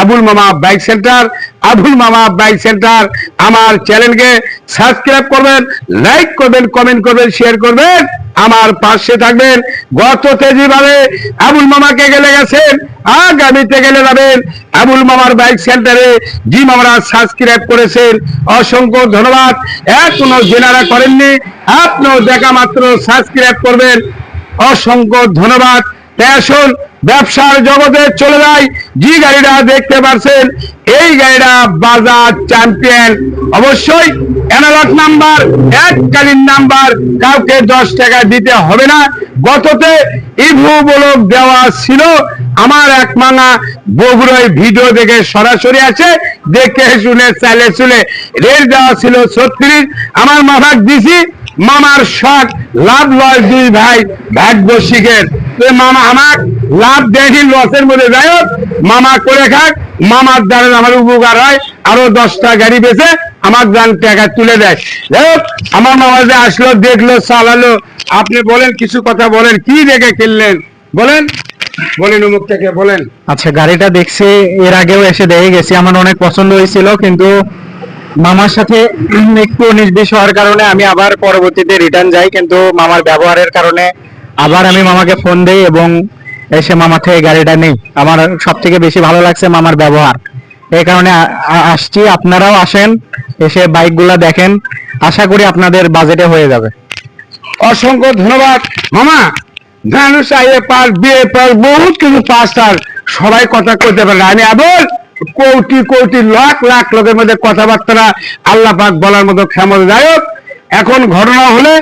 আবুল মামা bike centre. Abul মামা bike centre. আমার চ্যানেলকে সাবস্ক্রাইব করবেন, লাইক করবেন, কমেন্ট করবেন, শেয়ার করবেন। আমার পাশে থাকবেন। গত তেজিভাবে আবুল মামাকে গেলে গেছেন, আগামীতে গেলে যাবেন। আবুল মামার বাইক সেন্টারে জি মামারা সাবস্ক্রাইব করেছেন। অসংখ্য ধন্যবাদ। এখনও জেনারা করেননি, আপনিও দেখা মাত্র সাবস্ক্রাইব করবেন। অসংখ্য ধন্যবাদ। আসুন ব্যবসার জগতে চলে যায়। যে গাড়িটা দেখতে পাচ্ছেন এই গাড়িটা বাজার চ্যাম্পিয়ন। অবশ্যই অ্যানালগ নাম্বার এককালীন নাম্বার কাউকে দশ টাকা দিতে হবে না। গততে ইভু বলক দেওয়া ছিল। আমার এক মাঙা বগুড়ায় ভিডিও দেখে সরাসরি আছে। দেখে শুনে চালে শুনে। রেট দেওয়া ছিল ছত্রিশ। আমার মাথার দিছি মামার শখ, লাভ লয় দুই ভাই ভাগ্য শিখের মামা আমার লাভ দেখি লসের মধ্যে যাই মামা করে খাক, মামার দ্বারা আমার উপকার হয়, আরও দশটা গাড়ি বেচে আমার দান টাকা তুলে দেয়। আমার মামা যে আসলো, দেখল, চালালো, আপনি বলেন, কিছু কথা বলেন, কি দেখে কিনলেন? বলেন বলেন অমুক থেকে, বলেন। আচ্ছা গাড়িটা দেখছি, এর আগেও এসে দেখে গেছি, আমার অনেক পছন্দ হয়েছিল, কিন্তু মামার সাথে একটু বিশ হওয়ার কারণে আমি আবার পরবর্তীতে রিটার্ন যাই, কিন্তু মামার ব্যবহারের কারণে আবার আমি মামাকে ফোন দেই এবং এসে মামা থেকে গাড়িটা নেই। আমার সব থেকে বেশি ভালো লাগছে মামার ব্যবহার। এই কারণে আসছি। আপনারাও আসেন, এসে বাইকগুলা দেখেন। আশা করি আপনাদের বাজেটে হয়ে যাবে। অসংখ্য ধন্যবাদ। মামা মানুষ আইএ পাস, বিএ পাস, বহুত কিছু পাস তার সবাই কথা কইতে পারে। আমি আবল কোটি কোটি, লাখ লাখ লোকের মধ্যে কথাবার্তা আল্লাহ পাক বলার মতো ক্ষমতা দায়ক এখন ঘটনা হলে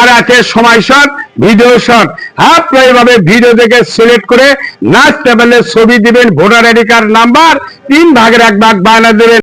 আর আছে সময় শট ভিডিও শট আপনার এইভাবে ভিডিও থেকে সিলেক্ট করে নাচ পারলে ছবি দিবেন, ভোটার আইডি কার্ড নাম্বার তিন ভাগের এক ভাগ বায়না দেবেন।